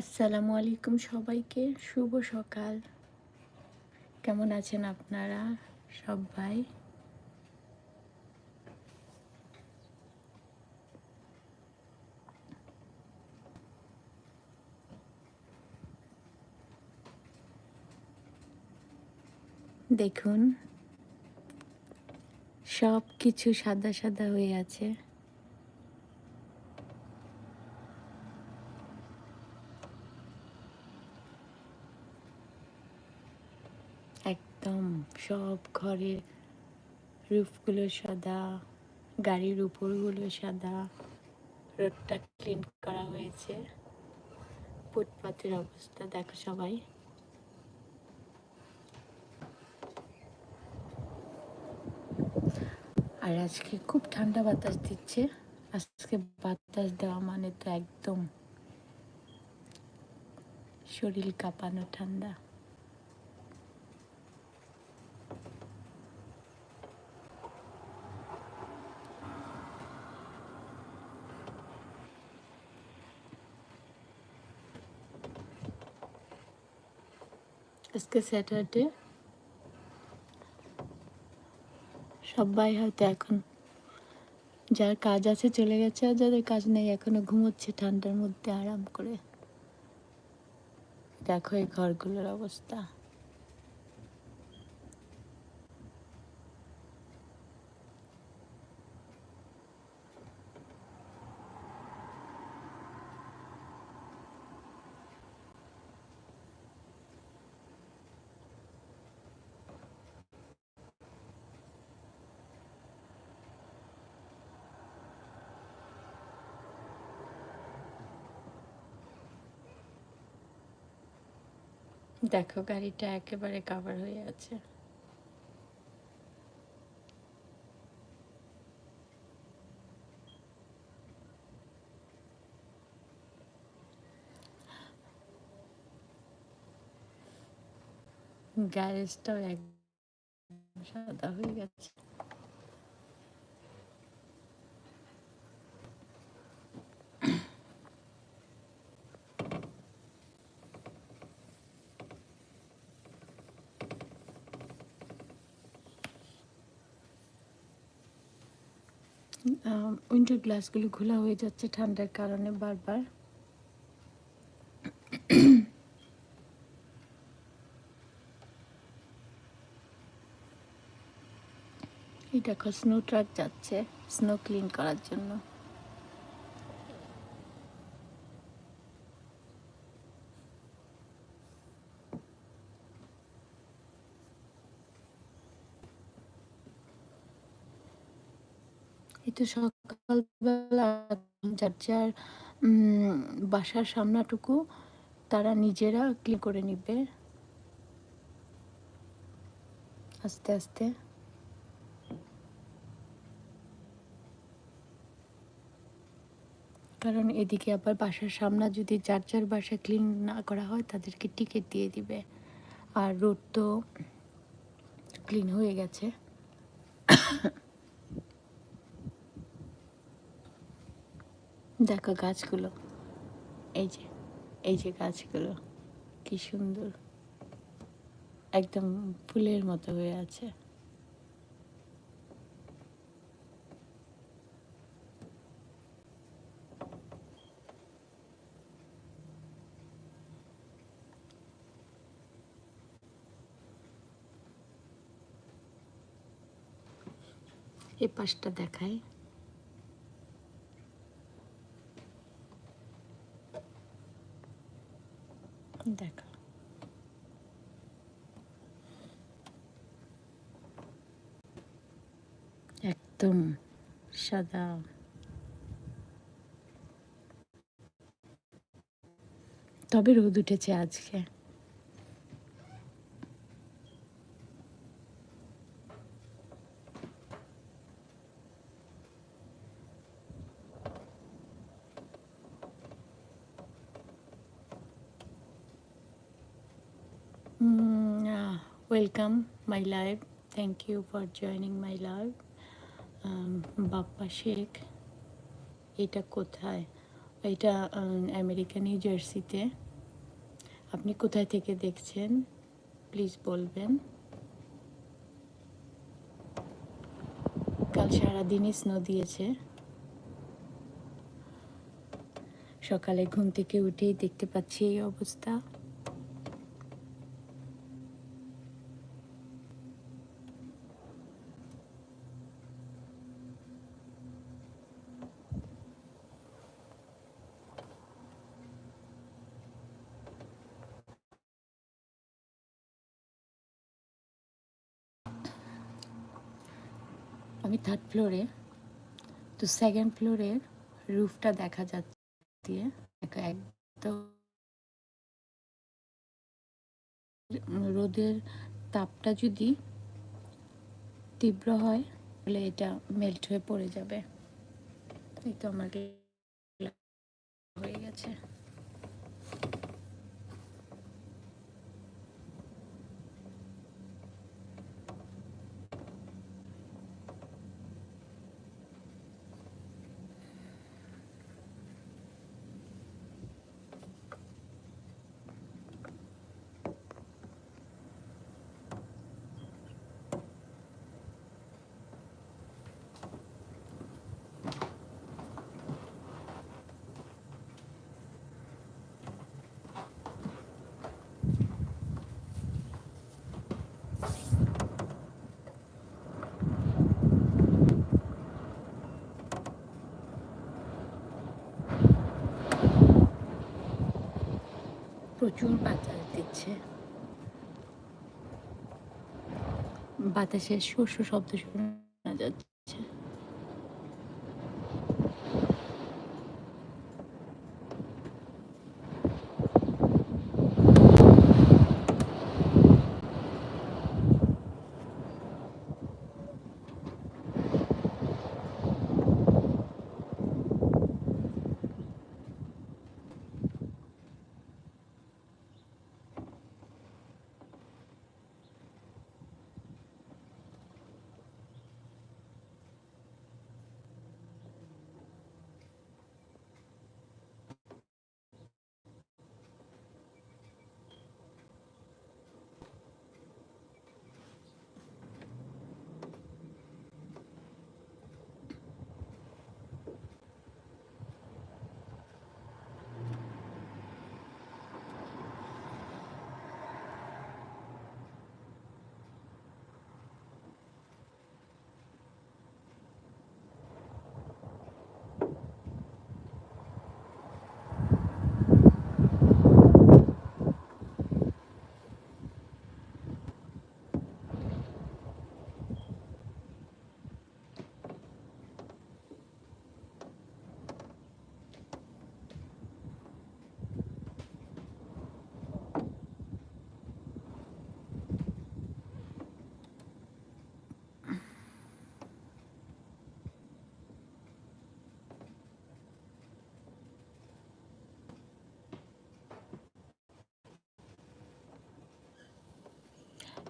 আসসালামু আলাইকুম সবাইকে। শুভ সকাল। কেমন আছেন আপনারা সবাই? দেখুন সব কিছু সাদা সাদা হয়ে আছে একদম সব ঘরের রুফগুলো সাদা, গাড়ির উপরগুলো সাদা, রোডটা ক্লিন করা হয়েছে। ফুটপাতের অবস্থা, দেখো সবাই। আর আজকে খুব ঠান্ডা বাতাস দিচ্ছে। আজকে বাতাস দেওয়া মানে তো একদম শরীর কাঁপানো ঠান্ডা। আজকে স্যাটারডে। সবাই হয়তো এখন যার কাজ আছে চলে গেছে আর যাদের কাজ নেই এখনও ঘুমোচ্ছে ঠান্ডার মধ্যে আরাম করে। দেখো এই ঘরগুলোর অবস্থা। দেখো গাড়িটা একেবারে কাভার হয়ে আছে। গ্যারেজটাও এক সাদা হয়ে গেছে। উইন্টার গ্লাসগুলো ঘোলা হয়ে যাচ্ছে ঠান্ডার কারণে বারবার। এই দেখো স্নো ট্রাক যাচ্ছে স্নো ক্লিন করার জন্য। এই তো সকালবেলা যার যার বাসার সামনাটুকু তারা নিজেরা ক্লিন করে নিবে। আস্তে আস্তে। কারণ এদিকে আবার বাসার সামনা যদি যার যার বাসা ক্লিন না করা হয় তাদেরকে টিকিট দিয়ে দিবে। আর রোড তো ক্লিন হয়ে গেছে। দেখো গাছগুলো। এই যে এই যে গাছগুলো, কি সুন্দর। একদম ফুলের মতো হয়ে আছে। এই পাশটা দেখায় দেখো। একদম সাদা। তবে রোদ উঠেছে আজকে। My live. Thank you for joining my live. Um, Bappa Sheikh এটা কোথায়? এটা আমেরিকা জার্সিতে আপনি কোথায় থেকে দেখছেন? প্লিজ বলবেন। কাল সারাদিনই স্নো দিয়েছে। সকালে ঘুম থেকে উঠেই দেখতে পাচ্ছি এই অবস্থা। আমি থার্ড ফ্লোরে তো সেকেন্ড ফ্লোরের রুফটা দেখা যাচ্ছে দিয়ে এক- একদম রোদের তাপটা যদি তীব্র হয়, তাহলে এটা মেল্ট হয়ে পড়ে যাবে। এই তো আমার হয়ে গেছে। প্রচুর বাতাস দিচ্ছে। বাতাসের শস্য শব্দ শোনা যাচ্ছে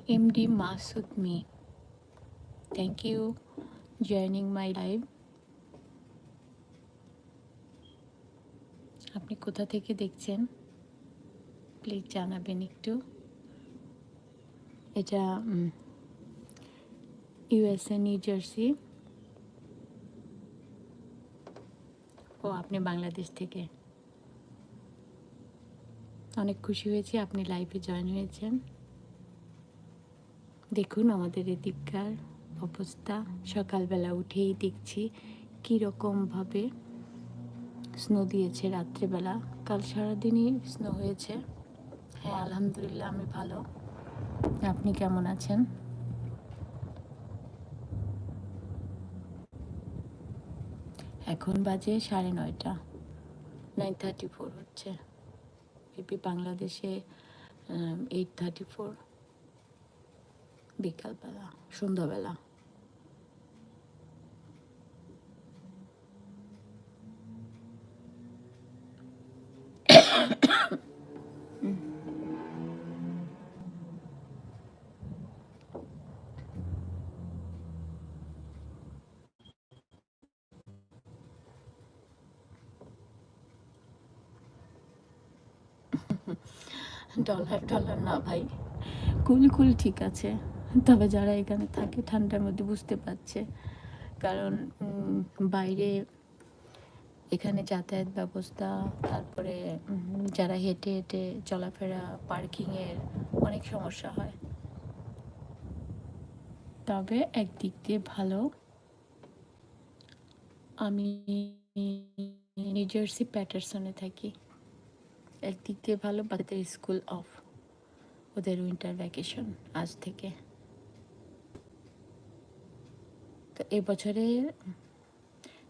MD Masud me. Thank you joining my live. আপনি কোথা থেকে দেখছেন? প্লিজ জানাবেন একটু। এটা ইউএসএ নিউ জার্সি ও, আপনি বাংলাদেশ থেকে। অনেক খুশি হয়েছি, আপনি লাইভে জয়েন হয়েছেন। দেখুন আমাদের এদিককার অবস্থা। সকালবেলা উঠেই দেখছি কীরকমভাবে স্নো দিয়েছে রাত্রেবেলা। কাল সারাদিনই স্নো হয়েছে। হ্যাঁ আলহামদুলিল্লাহ, আমি ভালো। আপনি কেমন আছেন? এখন বাজে সাড়ে নয়টা। নাইন থার্টি ফোর হচ্ছে মেবি বাংলাদেশে এইট থার্টি ফোর বিকালবেলা সন্ধ্যাবেলা। ডলার ডলার না ভাই। কুল কুল ঠিক আছে। তবে যারা এখানে থাকে ঠান্ডার মধ্যে বুঝতে পারছে। কারণ বাইরে এখানে যাতায়াত ব্যবস্থা, তারপরে যারা হেঁটে হেঁটে চলাফেরা, পার্কিংয়ের অনেক সমস্যা হয়। তবে একদিক দিয়ে ভালো। আমি নিউ জার্সি প্যাটারসনে থাকি। একদিক দিয়ে ভালো, বাচ্চাদের স্কুল অফ। ওদের উইন্টার ভ্যাকেশন আজ থেকে। তো এবছরে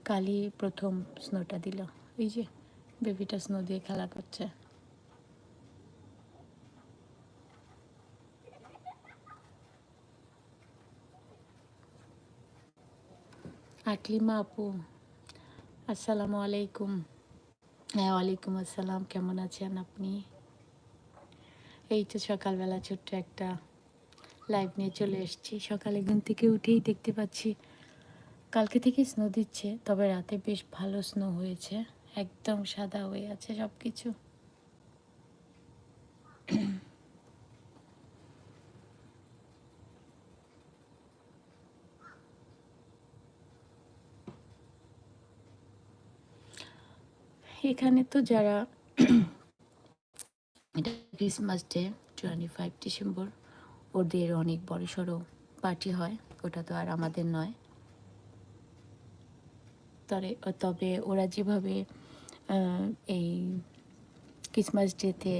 কালই প্রথম স্নোটা দিল। এই যে, বেবিটা স্নো দিয়ে খেলা করছে। আকলিমা আপু, আসসালামু আলাইকুম। হ্যাঁ ওয়ালাইকুম আসসালাম, কেমন আছেন আপনি? এই তো সকালবেলা ছোট্ট একটা লাইভ নিয়ে চলে এসেছি। সকালে ঘুম থেকে উঠেই দেখতে পাচ্ছি কালকে থেকে স্নো দিচ্ছে, তবে রাতে বেশ ভালো স্নো হয়েছে। একদম সাদা হয়ে আছে সব কিছু এখানে তো যারা এটা Christmas day twenty five December ওদের অনেক বড় সড়ো পার্টি হয়, ওটা তো আর আমাদের নয়। তবে তবে ওরা যেভাবে এই ক্রিসমাস ডেতে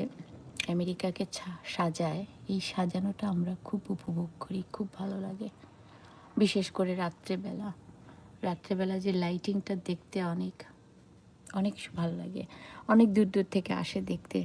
আমেরিকাকে সাজায়, এই সাজানোটা আমরা খুব উপভোগ করি, খুব ভালো লাগে। বিশেষ করে রাত্রেবেলা। রাত্রেবেলা যে লাইটিংটা দেখতে অনেক অনেক ভালো লাগে। অনেক দূর দূর থেকে আসে দেখতে।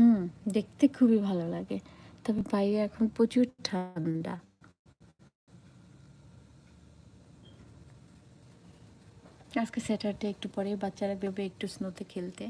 হুম, দেখতে খুবই ভালো লাগে। তবে বাইরে এখন প্রচুর ঠান্ডা। আজকে স্যাটারডে, একটু পরে বাচ্চারা বেরোবে একটু স্নোতে খেলতে।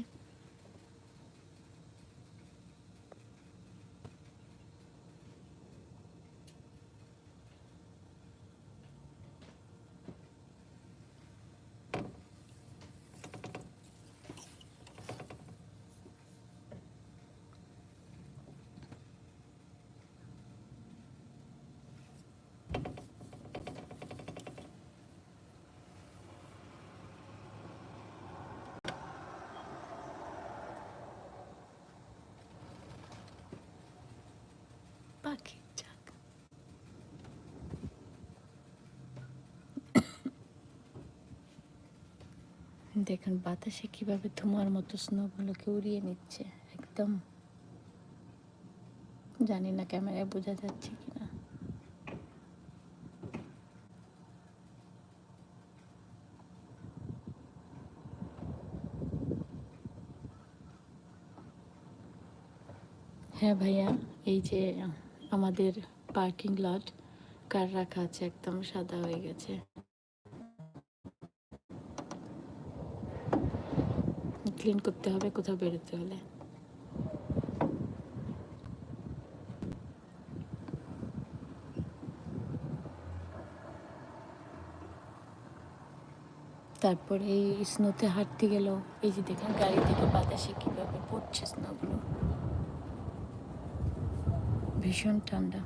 পাখি দেখুন, বাতাসে কীভাবে ধোঁয়ার মতো স্নোগুলোকে উড়িয়ে নিচ্ছে, একদম। জানি না ক্যামেরায় বোঝা যাচ্ছে কিনা। হ্যাঁ ভাইয়া, এই যে আমাদের পার্কিং লট কার রাখা আছে একদম সাদা হয়ে গেছে। ক্লিন করতে হবে, কোথাও বেরোতে হলে। তারপরে এই স্নোতে হাঁটতে গেলেও, এই যে দেখেন গাড়ি থেকে বাতাসে কীভাবে পড়ছে স্নোগুলো ভীষণ ঠান্ডা।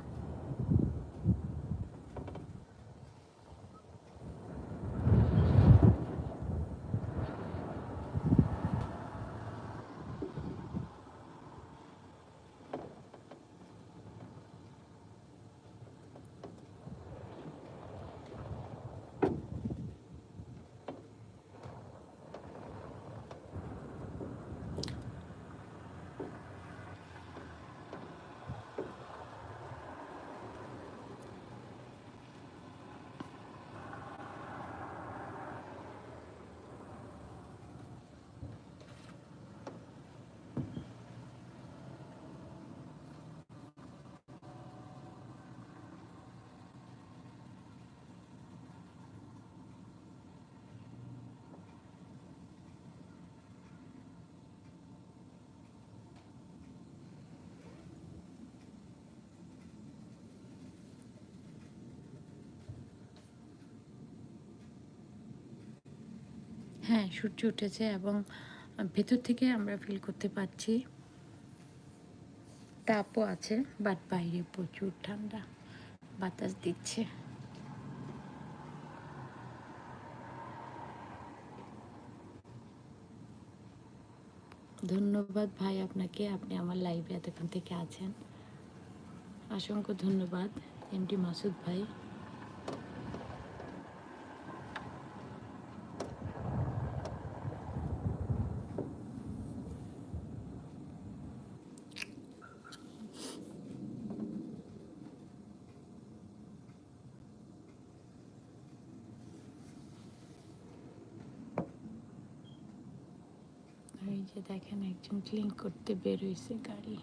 হ্যাঁ সূর্য উঠেছে এবং ভেতর থেকে আমরা ফিল করতে পারছি। তাপও আছে বাট বাইরে প্রচুর ঠান্ডা, বাতাস দিচ্ছে। ধন্যবাদ ভাই আপনাকে, আপনি আমার লাইভে এতক্ষণ থেকে আছেন। অসংখ্য ধন্যবাদ এমডি মাসুদ ভাই এই যে দেখেন একজন ক্লিন করতে বের হয়েছে গাড়ি।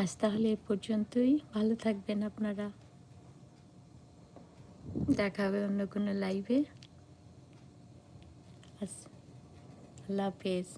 আজ তাহলে এ পর্যন্তই। ভালো থাকবেন আপনারা। দেখা হবে অন্য কোনো লাইভে আল্লাহ হাফেজ।